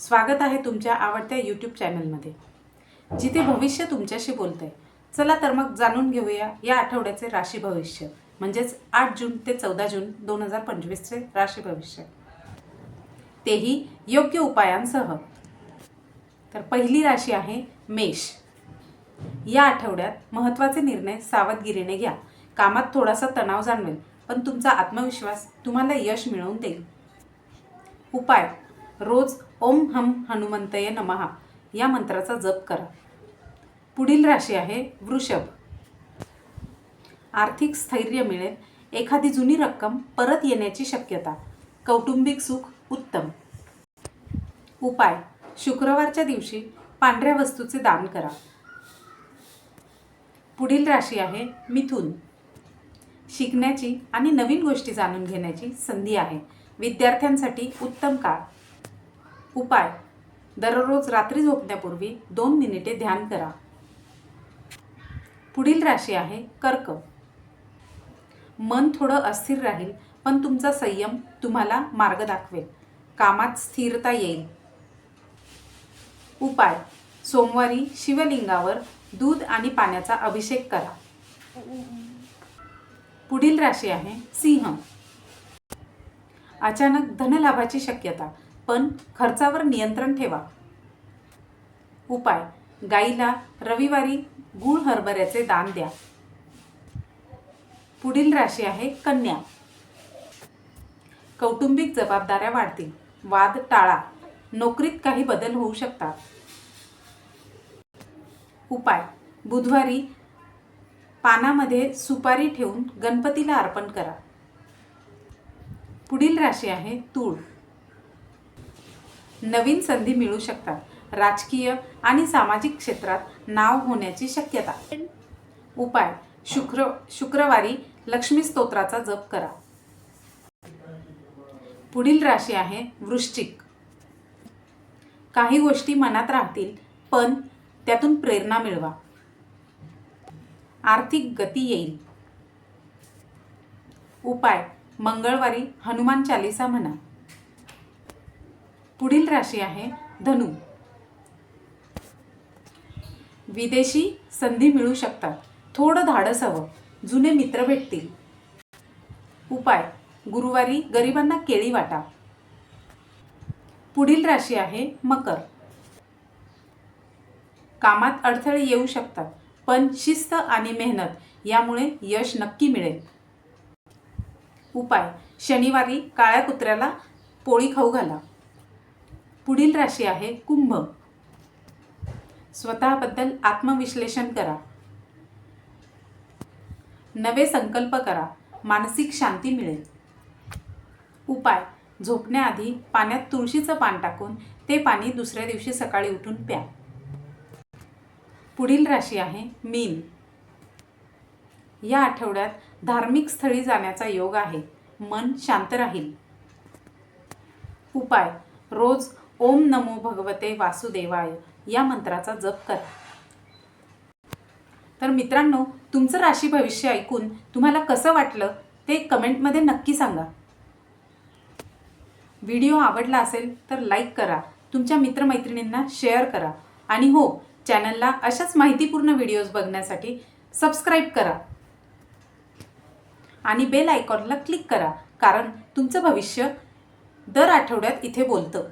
स्वागत आहे तुमच्या आवडत्या यूट्यूब चॅनलमध्ये जिथे भविष्य तुमच्याशी बोलतंय. चला तर मग जाणून घेऊया या आठवड्याचे राशी भविष्य. म्हणजेच आठ जून ते चौदा जून दोन हजार पंचवीसचे राशी भविष्य. तेही योग्य उपायांसह. तर पहिली राशी आहे मेष. या आठवड्यात महत्त्वाचे निर्णय सावधगिरीने घ्या. कामात थोडासा तणाव जाणवेल पण तुमचा आत्मविश्वास तुम्हाला यश मिळवून देईल. उपाय. रोज ओम हम हनुमंतय नमहा या मंत्राचा जप करा. पुढील राशी आहे वृषभ. आर्थिक स्थैर्य मिळेल. एखादी जुनी रक्कम परत येण्याची शक्यता. कौटुंबिक सुख उत्तम. उपाय. शुक्रवारच्या दिवशी पांढऱ्या वस्तूचे दान करा. पुढील राशी आहे मिथुन. शिकण्याची आणि नवीन गोष्टी जाणून घेण्याची संधी आहे. विद्यार्थ्यांसाठी उत्तम काळ. उपाय. दररोज रात्री झोपण्यापूर्वी दोन मिनिटे ध्यान करा. पुढील राशी आहे कर्क. मन थोडं अस्थिर राहील पण तुमचा संयम तुम्हाला मार्ग दाखवेल. कामात स्थिरता येईल. उपाय. सोमवारी शिवलिंगावर दूध आणि पाण्याचा अभिषेक करा. पुढील राशी आहे सिंह. अचानक धनलाभाची शक्यता. पण खर्चावर नियंत्रण ठेवा. उपाय. गाईला रविवारी गूळ हरभऱ्याचे दान द्या. पुढील राशी आहे कन्या. कौटुंबिक जबाबदाऱ्या वाढतील. वाद टाळा. नोकरीत काही बदल होऊ शकतात. उपाय. बुधवारी पानामध्ये सुपारी ठेवून गणपतीला अर्पण करा. पुढील राशी आहे तूळ. नवीन संधी मिळू शकतात. राजकीय आणि सामाजिक क्षेत्रात नाव होण्याची शक्यता. उपाय. शुक्र शुक्रवारी लक्ष्मी स्तोत्राचा जप करा. पुढील राशी आहे वृश्चिक. काही गोष्टी मनात राहतील पण त्यातून प्रेरणा मिळवा. आर्थिक गती येईल. उपाय. मंगळवारी हनुमान चालिसा म्हणा. पुढील राशी आहे धनु. विदेशी संधी मिळू शकतात. थोडं धाडस हवं जुने मित्र भेटतील. उपाय. गुरुवारी गरिबांना केळी वाटा. पुढील राशी आहे मकर. कामात अडथळे येऊ शकतात पण शिस्त आणि मेहनत यामुळे यश नक्की मिळेल. उपाय. शनिवारी काळ्या कुत्र्याला पोळी खाऊ घाला. पुढील राशी आहे कुंभ. स्वतःबद्दल आत्मविश्लेषण करा. नवे संकल्प करा. मानसिक शांती मिळेल. उपाय. झोपण्याआधी पाण्यात तुळशीचं पान टाकून ते पाणी दुसऱ्या दिवशी सकाळी उठून प्या. पुढील राशी आहे मीन. या आठवड्यात धार्मिक स्थळी जाण्याचा योग आहे. मन शांत राहील. उपाय. रोज ओम नमो भगवते वासुदेवाय. या मंत्राचा जप करा. तर मित्रांनो तुमचं राशी भविष्य ऐकून तुम्हाला कसं वाटलं ते कमेंटमध्ये नक्की सांगा. व्हिडिओ आवडला असेल तर लाईक करा तुमच्या मित्रमैत्रिणींना शेअर करा आणि हो चॅनलला अशाच माहितीपूर्ण व्हिडिओज बघण्यासाठी सबस्क्राईब करा. आणि बेल आयकॉनला क्लिक करा कारण तुमचं भविष्य दर आठवड्यात इथे बोलतं.